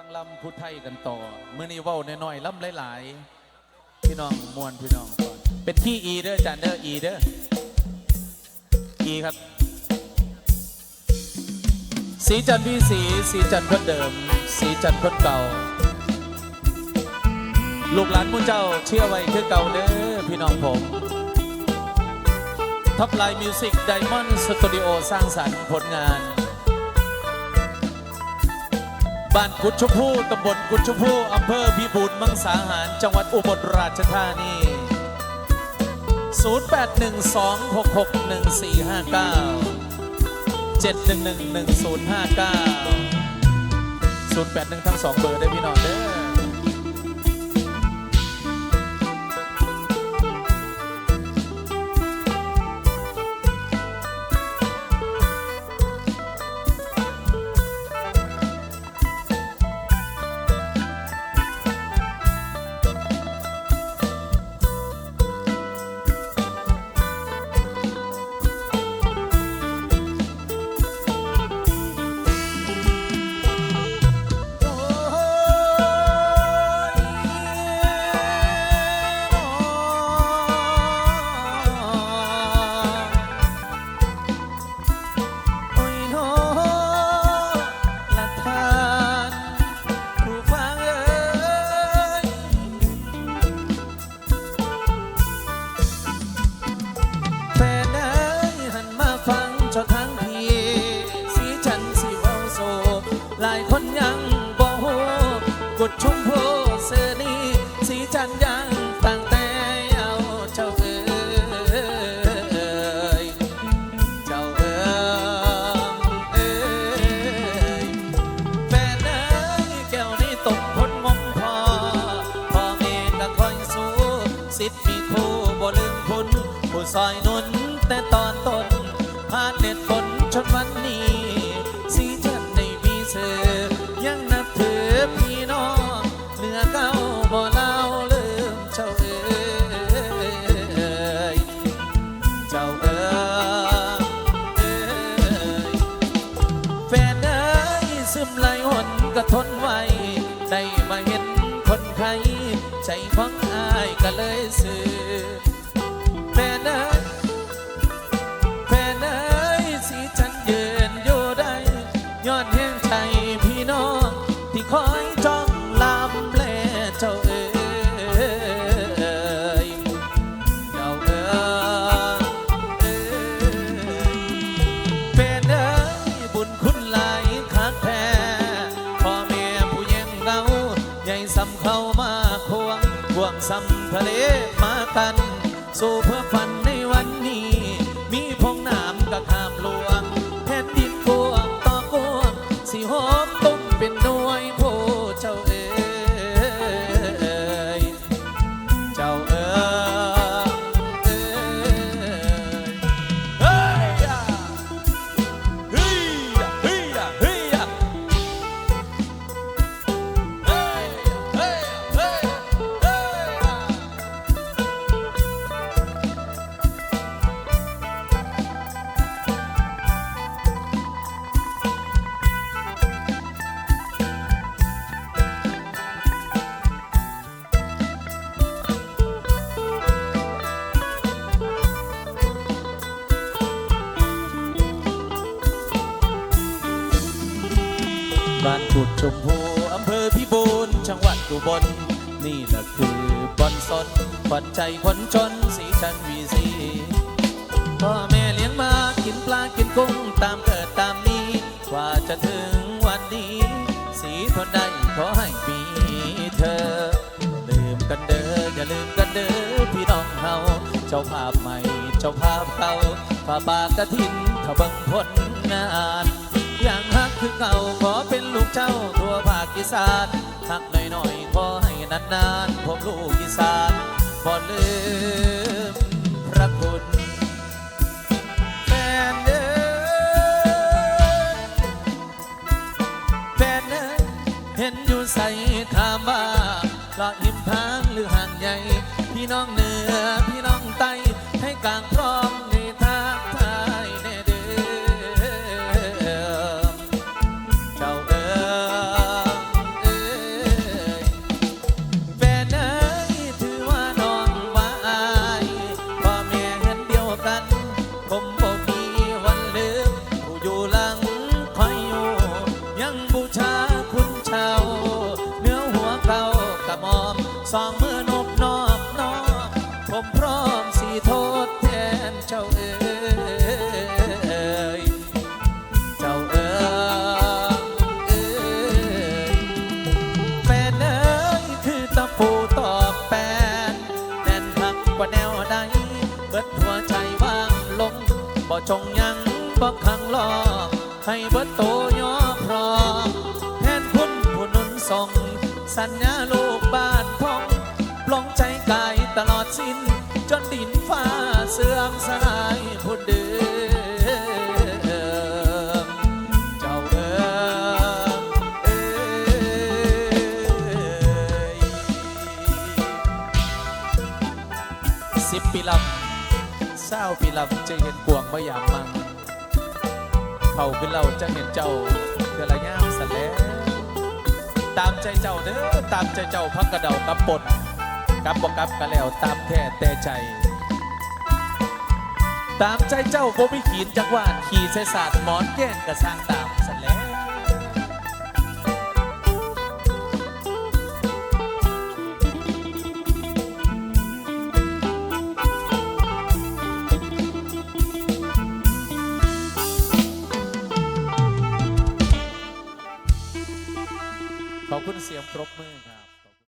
ฟังลำพุทธไทยกันต่อเมื่อนี้เว้าน้อยๆลำหลายๆ พี่น้องมวนพี่น้องก่อนเป็นที่อีเด้อจานเด้ออีเด้ออีครับ สีจันที่สีสีจันคนเดิม สีจันคนเก่า ลูกหลานมุเจ้าเชื่อไว้คือเก่าเด้อพี่น้องผมท็อปไลน์มิวสิกไดมอนด์สตูดิโอสร้างสรรค์ผลงาน บ้านกุดชมพูตำบลกุดชมพูอำเภอพิบูลมังสาหาร จังหวัดอุบลราชธานี 0812661459 7111059 081 ทั้งสองเบอร์ได้พี่น้องเด้อ ซอยหนุนแต่ตอนต้นผ่านเด็ดฝนจนวันนี้ สีจันในมีเสือยังนับถือพี่น้องเหนือเก้าบ่เล่าลืมเจ้าเอ๋ยเจ้าเอ๋ยแฟนเอ๋ยซึมไหลหนก็ทนไว้ได้มาเห็นคนไข้ใจของอายก็เลยสื่อ นเอ๋ยแฟนเอ๋ยสีฉันยืนอยู่ได้ย้อนแห่งใจพี่น้อง ที่คอยจ้องลำแลเจ้าเอ๋ยเจ้าเอ๋ยเป็นเอ๋ยบุญคุณหลายคักแท้พ่อแม่ผู้ยังเงาใหญ่สำเข้ามาควงควงสำทะเลมากัน สู่เพื่อฝัน มพูอำเภอพิบูลจังหวัดอุบลนี่แหละคือบอนสนขวัญใจคนจนสีชันวีซีพ่อแม่เลี้ยงมากินปลากินกุ้งตามเกิดตามนี้ กว่าจะถึงวันนี้ สีทนได้ขอให้มีเธอ ลืมกันเด้ออย่าลืมกันเด้อพี่น้องเฮาเจ้าภาพใหม่เจ้าภาพเก่าฝ่าบากกระถินถ้าบังผลงาน อย่างฮักคือเก่า อีสานฮักหน่อยๆขอให้นานๆผมลูกอีสานบ่ลืมพระคุณแฟนเอ้ยแฟนเอ้ยเห็นอยู่ใส่ถามว่าลาะหิมทางหรือห่างใหญ่พี่น้องเจงยังบ่ขังลอให้เบิดโตย่อพร้อมแทนคุณผู้นุนส่ง สัญญาลูกบ้านพองปลงใจกายตลอดสิ้น จนดินฟ้าเสื่อมสลายผู้เดือ ลำจะเห็นกวงบ่อยากมังเขาขึ้นเราจะเห็นเจ้าเกระย่ามสันแล้วตามใจเจ้าเด้อตามใจเจ้าพักกระเดากับปดกับบอกกับกะแล้วตามแท้แต่ใจ ตามใจเจ้าบ่มีขีนจักว่านขี่ใส่ศาสตร์หมอนแก้งกระสร้างตามสันแล้ว